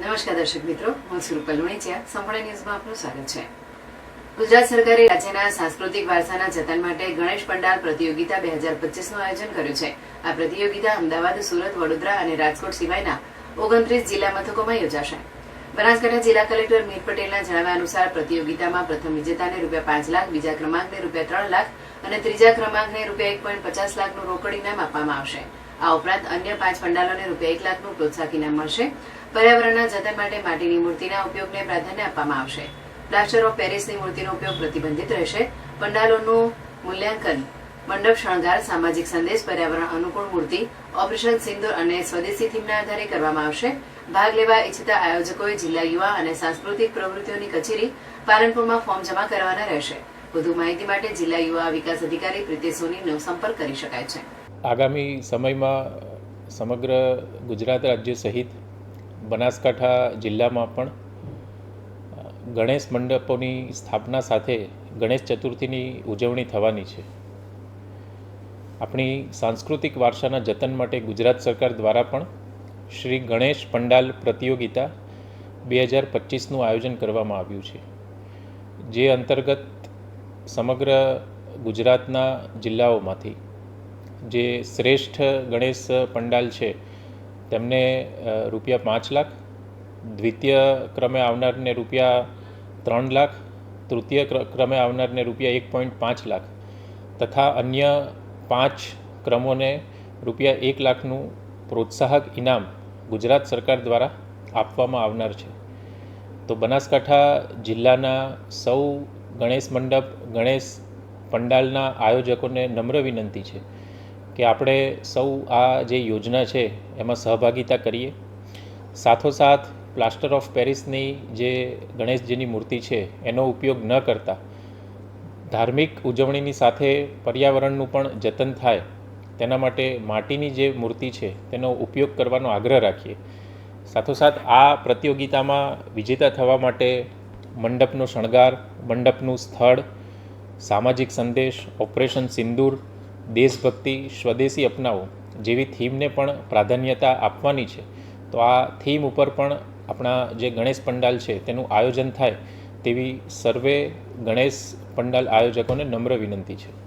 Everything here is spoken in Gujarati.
નમસ્કાર દર્શક મિત્રો, હું સુરુપલ લુણીચિયા સંપૂર્ણ ન્યૂઝમાં આપનું સ્વાગત છે. ગુજરાત સરકારે રાજ્યના સાંસ્કૃતિક વારસાના જતન માટે ગણેશ પંડાલ પ્રતિયોગિતા બે હજાર પચીસનું આયોજન કર્યું છે. આ પ્રતિયોગિતા અમદાવાદ, સુરત, વડોદરા અને રાજકોટ સિવાયના ઓગણત્રીસ જિલ્લા મથકોમાં યોજાશે. બનાસકાંઠા જિલ્લા કલેક્ટર મીર પટેલના જણાવ્યા અનુસાર પ્રતિયોગિતામાં પ્રથમ વિજેતાને રૂપિયા પાંચ લાખ, બીજા ક્રમાંકને રૂપિયા ત્રણ લાખ અને ત્રીજા ક્રમાંકને રૂપિયા એક પોઈન્ટ પચાસ લાખનું રોકડ ઇનામ આપવામાં આવશે. આ ઉપરાંત અન્ય પાંચ પંડાલોને રૂપિયા એક લાખનું પ્રોત્સાહન મળશે. પર્યાવરણના જતન માટે માટીની મૂર્તિના ઉપયોગને પ્રાધાન્ય આપવામાં આવશે. પ્લાસ્ટર ઓફ પેરિસની મૂર્તિનો ઉપયોગ પ્રતિબંધિત રહેશે. પંડાલોનું મૂલ્યાંકન મંડપ, શણગાર, સામાજિક સંદેશ, પર્યાવરણ અનુકૂળ મૂર્તિ, ઓપરેશન સિંદુર અને સ્વદેશી થીમના આધારે કરવામાં આવશે. ભાગ લેવા ઈચ્છતા આયોજકોએ જિલ્લા યુવા અને સાંસ્કૃતિક પ્રવૃત્તિઓની કચેરી પાલનપુરમાં ફોર્મ જમા કરવાના રહેશે. વધુ માહિતી માટે જિલ્લા યુવા વિકાસ અધિકારી પ્રીતેશ સોનીનો સંપર્ક કરી શકાય છે. આગામી સમયમાં સમગ્ર ગુજરાત રાજ્ય સહિત બનાસકાંઠા જિલ્લામાં પણ ગણેશ મંડપોની સ્થાપના સાથે ગણેશ ચતુર્થીની ઉજવણી થવાની છે. આપણી સાંસ્કૃતિક વારસાના જતન માટે ગુજરાત સરકાર દ્વારા પણ શ્રી ગણેશ પંડાલ પ્રતિયોગિતા બે હજાર પચીસનું આયોજન કરવામાં આવ્યું છે. જે અંતર્ગત સમગ્ર ગુજરાતના જિલ્લાઓમાંથી જે શ્રેષ્ઠ ગણેશ પંડાલ છે, તેમને રૂપિયા પાંચ લાખ, દ્વિતીય ક્રમે આવનારને રૂપિયા ત્રણ લાખ, તૃતીય ક્ર- ક્રમે આવનારને રૂપિયા એક પોઈન્ટ પાંચ લાખ તથા અન્ય પાંચ ક્રમોને રૂપિયા એક લાખનું પ્રોત્સાહક ઇનામ ગુજરાત સરકાર દ્વારા આપવામાં આવનાર છે. તો બનાસકાંઠા જિલ્લાના સૌ ગણેશ મંડપ, ગણેશ પંડાલના આયોજકોને નમ્ર વિનંતી છે કે આપણે સૌ આ જે યોજના છે, એમાં સહભાગિતા કરીએ. સાથોસાથ પ્લાસ્ટર ઓફ પેરિસની જે ગણેશજીની મૂર્તિ છે, એનો ઉપયોગ ન કરતા. ધાર્મિક ઉજવણીની સાથે પર્યાવરણનું પણ જતન થાય. તેના માટે માટીની જે મૂર્તિ છે, તેનો ઉપયોગ કરવાનો આગ્રહ રાખીએ. સાથોસાથ આ પ્રતિયોગિતામાં વિજેતા થવા માટે મંડપનો શણગાર, મંડપનું સ્થળ, સામાજિક સંદેશ, ઓપરેશન સિંદૂર દેશભક્તિ, સ્વદેશી અપનાવો જેવી થીમને પણ પ્રાધાન્યતા આપવાની છે. તો આ થીમ ઉપર પણ આપણા જે ગણેશ પંડાલ છે તેનું આયોજન થાય તેવી સર્વે ગણેશ પંડાલ આયોજકોને નમ્ર વિનંતી છે.